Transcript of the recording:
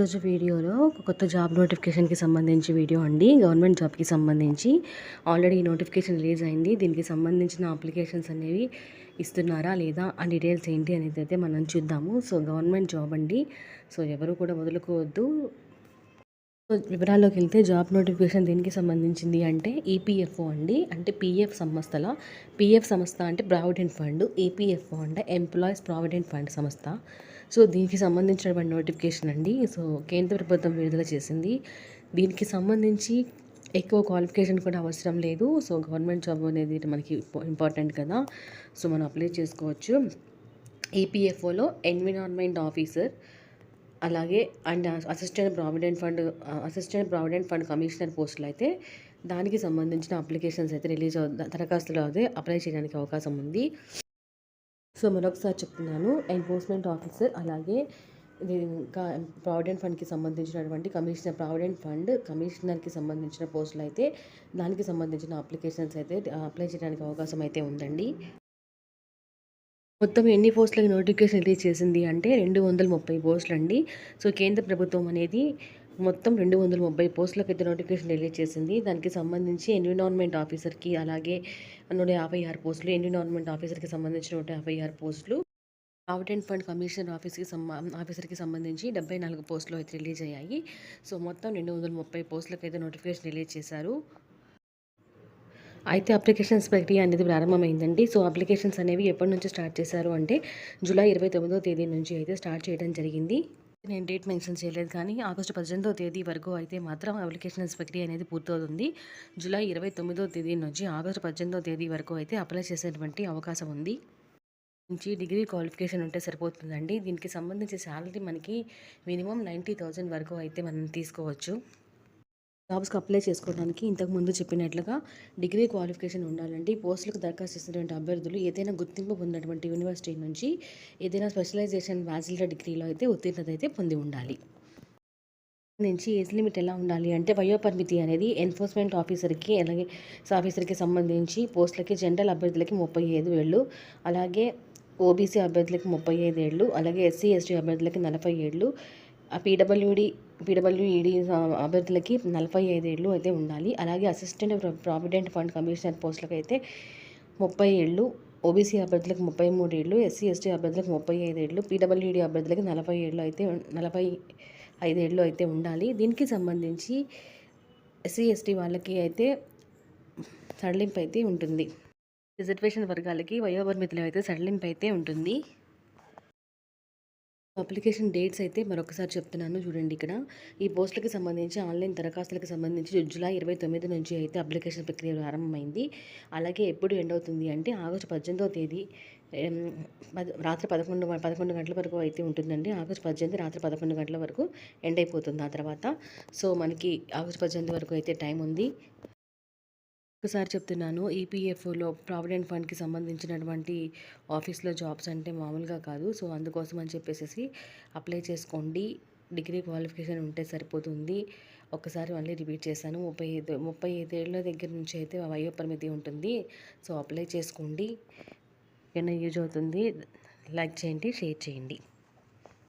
ఈరోజు వీడియోలో ఒక కొత్త జాబ్ నోటిఫికేషన్కి సంబంధించి వీడియో అండి. గవర్నమెంట్ జాబ్కి సంబంధించి ఆల్రెడీ నోటిఫికేషన్ రిలీజ్ అయింది. దీనికి సంబంధించిన అప్లికేషన్స్ అనేవి ఇస్తున్నారా లేదా ఆ డీటెయిల్స్ ఏంటి అనేది అయితే మనం చూద్దాము. సో గవర్నమెంట్ జాబ్ అండి. సో ఎవరు కూడా వదులుకోవద్దు. వివరాల్లోకి వెళ్తే జాబ్ నోటిఫికేషన్ దేనికి సంబంధించింది అంటే ఈపీఎఫ్ఓ అండి. అంటే పీఎఫ్ సంస్థల పీఎఫ్ సంస్థ అంటే ప్రావిడెంట్ ఫండ్ ఈపీఎఫ్ఓ అంటే ఎంప్లాయీస్ ప్రావిడెంట్ ఫండ్ సంస్థ. సో దీనికి సంబంధించినటువంటి నోటిఫికేషన్ అండి. సో కేంద్ర ప్రభుత్వం విడుదల చేసింది. దీనికి సంబంధించి ఎక్కువ క్వాలిఫికేషన్ కూడా అవసరం లేదు. సో గవర్నమెంట్ జాబ్ అనేది మనకి ఇంపార్టెంట్ కదా. సో మనం అప్లై చేసుకోవచ్చు. ఈపీఎఫ్ఓలో ఎన్విరాన్మెంట్ ఆఫీసర్ అలాగే and assistant provident fund assistant provident fund commissioner పోస్టులు అయితే దానికి సంబంధించిన అప్లికేషన్స్ అయితే రిలీజ్ అవు దరఖాస్తులు అయితే అప్లై చేయడానికి అవకాశం ఉంది. సో మరొకసారి చెప్తున్నాను ఎన్ఫోర్స్మెంట్ ఆఫీసర్ అలాగే ఇంకా ప్రావిడెంట్ ఫండ్కి సంబంధించినటువంటి కమిషనర్ ప్రావిడెంట్ ఫండ్ కమిషనర్కి సంబంధించిన పోస్టులు అయితే దానికి సంబంధించిన అప్లికేషన్స్ అయితే అప్లై చేయడానికి అవకాశం అయితే ఉందండి. మొత్తం ఎన్ని పోస్టులకు నోటిఫికేషన్ రిలీజ్ చేసింది అంటే రెండు వందల ముప్పై పోస్టులు అండి సో కేంద్ర ప్రభుత్వం అనేది మొత్తం రెండు వందల ముప్పై పోస్టులకు అయితే నోటిఫికేషన్ రిలీజ్ చేసింది. దానికి సంబంధించి ఎన్విరాన్మెంట్ ఆఫీసర్కి అలాగే నూట యాభై ఆరు పోస్టులు ఎన్విరాన్మెంట్ ఆఫీసర్కి సంబంధించి నూట యాభై ఆరు పోస్టులు ప్రావిడెంట్ ఫండ్ కమిషనర్ ఆఫీస్కి సంబ ఆఫీసర్కి సంబంధించి డెబ్బై నాలుగు పోస్టులు అయితే రిలీజ్ అయ్యాయి. సో మొత్తం రెండు వందల ముప్పై పోస్టులకు అయితే నోటిఫికేషన్ రిలీజ్ చేశారు. అయితే అప్లికేషన్స్ ప్రక్రియ అనేది ప్రారంభమైందండి. సో అప్లికేషన్స్ అనేవి ఎప్పటి నుంచి స్టార్ట్ చేశారు అంటే జూలై ఇరవై తొమ్మిదో తేదీ నుంచి అయితే స్టార్ట్ చేయడం జరిగింది. నేను డేట్ మెన్షన్ చేయలేదు కానీ ఆగస్టు పద్దెనిమిదో తేదీ వరకు అయితే మాత్రం అప్లికేషన్స్ ప్రక్రియ అనేది పూర్తవుతుంది. జూలై ఇరవై తొమ్మిదో తేదీ నుంచి ఆగస్టు పద్దెనిమిదో తేదీ వరకు అయితే అప్లై చేసేటువంటి అవకాశం ఉంది. నుంచి డిగ్రీ క్వాలిఫికేషన్ ఉంటే సరిపోతుందండి. దీనికి సంబంధించి శాలరీ మనకి మినిమం నైంటీ థౌజండ్ వరకు అయితే మనం తీసుకోవచ్చు. జాబ్స్కి అప్లై చేసుకోవడానికి ఇంతకుముందు చెప్పినట్లుగా డిగ్రీ క్వాలిఫికేషన్ ఉండాలండి పోస్టులకు దరఖాస్తు చేసినటువంటి అభ్యర్థులు ఏదైనా గుర్తింపు పొందినటువంటి యూనివర్సిటీ నుంచి ఏదైనా స్పెషలైజేషన్ బ్యాచిలర్ డిగ్రీలో అయితే ఉత్తీర్ణత అయితే పొంది ఉండాలి. నుంచి ఏజ్ లిమిట్ ఎలా ఉండాలి అంటే వయోపరిమితి అనేది ఎన్ఫోర్స్మెంట్ ఆఫీసర్కి అలాగే ఆఫీసర్కి సంబంధించి పోస్టులకి జనరల్ అభ్యర్థులకి ముప్పై ఐదు ఏళ్ళు అలాగే ఓబీసీ అభ్యర్థులకి ముప్పై ఐదు ఏళ్ళు అలాగే ఎస్సీ ఎస్టీ అభ్యర్థులకి నలభై ఏళ్ళు ఆ పీడబ్ల్యూడి పీడబ్ల్యూఈడి అభ్యర్థులకి నలభై ఐదేళ్ళు అయితే ఉండాలి. అలాగే అసిస్టెంట్ ప్రావిడెంట్ ఫండ్ కమిషనర్ పోస్టులకు అయితే ముప్పై ఏళ్ళు ఓబీసీ అభ్యర్థులకు ముప్పై మూడు ఏళ్ళు ఎస్సీ ఎస్టీ అభ్యర్థులకు ముప్పై ఐదేళ్ళు పీడబ్ల్యూడి అభ్యర్థులకి నలభై ఏళ్ళు అయితే నలభై ఐదేళ్ళు అయితే ఉండాలి. దీనికి సంబంధించి ఎస్సీ ఎస్టీ వాళ్ళకి అయితే సడలింపు అయితే ఉంటుంది. రిజర్వేషన్ వర్గాలకి వయోపరిమితులు అయితే సడలింపు అయితే ఉంటుంది. అప్లికేషన్ డేట్స్ అయితే మరొకసారి చెప్తున్నాను చూడండి ఇక్కడ. ఈ పోస్టులకు సంబంధించి ఆన్లైన్ దరఖాస్తులకు సంబంధించి జూలై ఇరవై తొమ్మిది నుంచి అయితే అప్లికేషన్ ప్రక్రియ ప్రారంభమైంది. అలాగే ఎప్పుడు ఎండ్ అవుతుంది అంటే ఆగస్టు పద్దెనిమిదవ తేదీ రాత్రి పదకొండు పదకొండు గంటల వరకు అయితే ఉంటుందండి. ఆగస్టు పద్దెనిమిది రాత్రి పదకొండు గంటల వరకు ఎండ్ అయిపోతుంది ఆ తర్వాత. సో మనకి ఆగస్టు పద్దెనిమిది వరకు అయితే టైం ఉంది. ఒకసారి చెప్తున్నాను. ఈపీఎఫ్ఓలో ప్రావిడెంట్ ఫండ్కి సంబంధించినటువంటి ఆఫీస్లో జాబ్స్ అంటే మామూలుగా కాదు. సో అందుకోసం అని చెప్పేసి అప్లై చేసుకోండి. డిగ్రీ క్వాలిఫికేషన్ ఉంటే సరిపోతుంది. ఒకసారి మళ్ళీ రిపీట్ చేశాను. ముప్పై ఐదు ముప్పై ఐదేళ్ళ దగ్గర నుంచి అయితే వయో పరిమితి ఉంటుంది. సో అప్లై చేసుకోండి. ఏమైనా యూజ్ అవుతుంది. లైక్ చేయండి షేర్ చేయండి.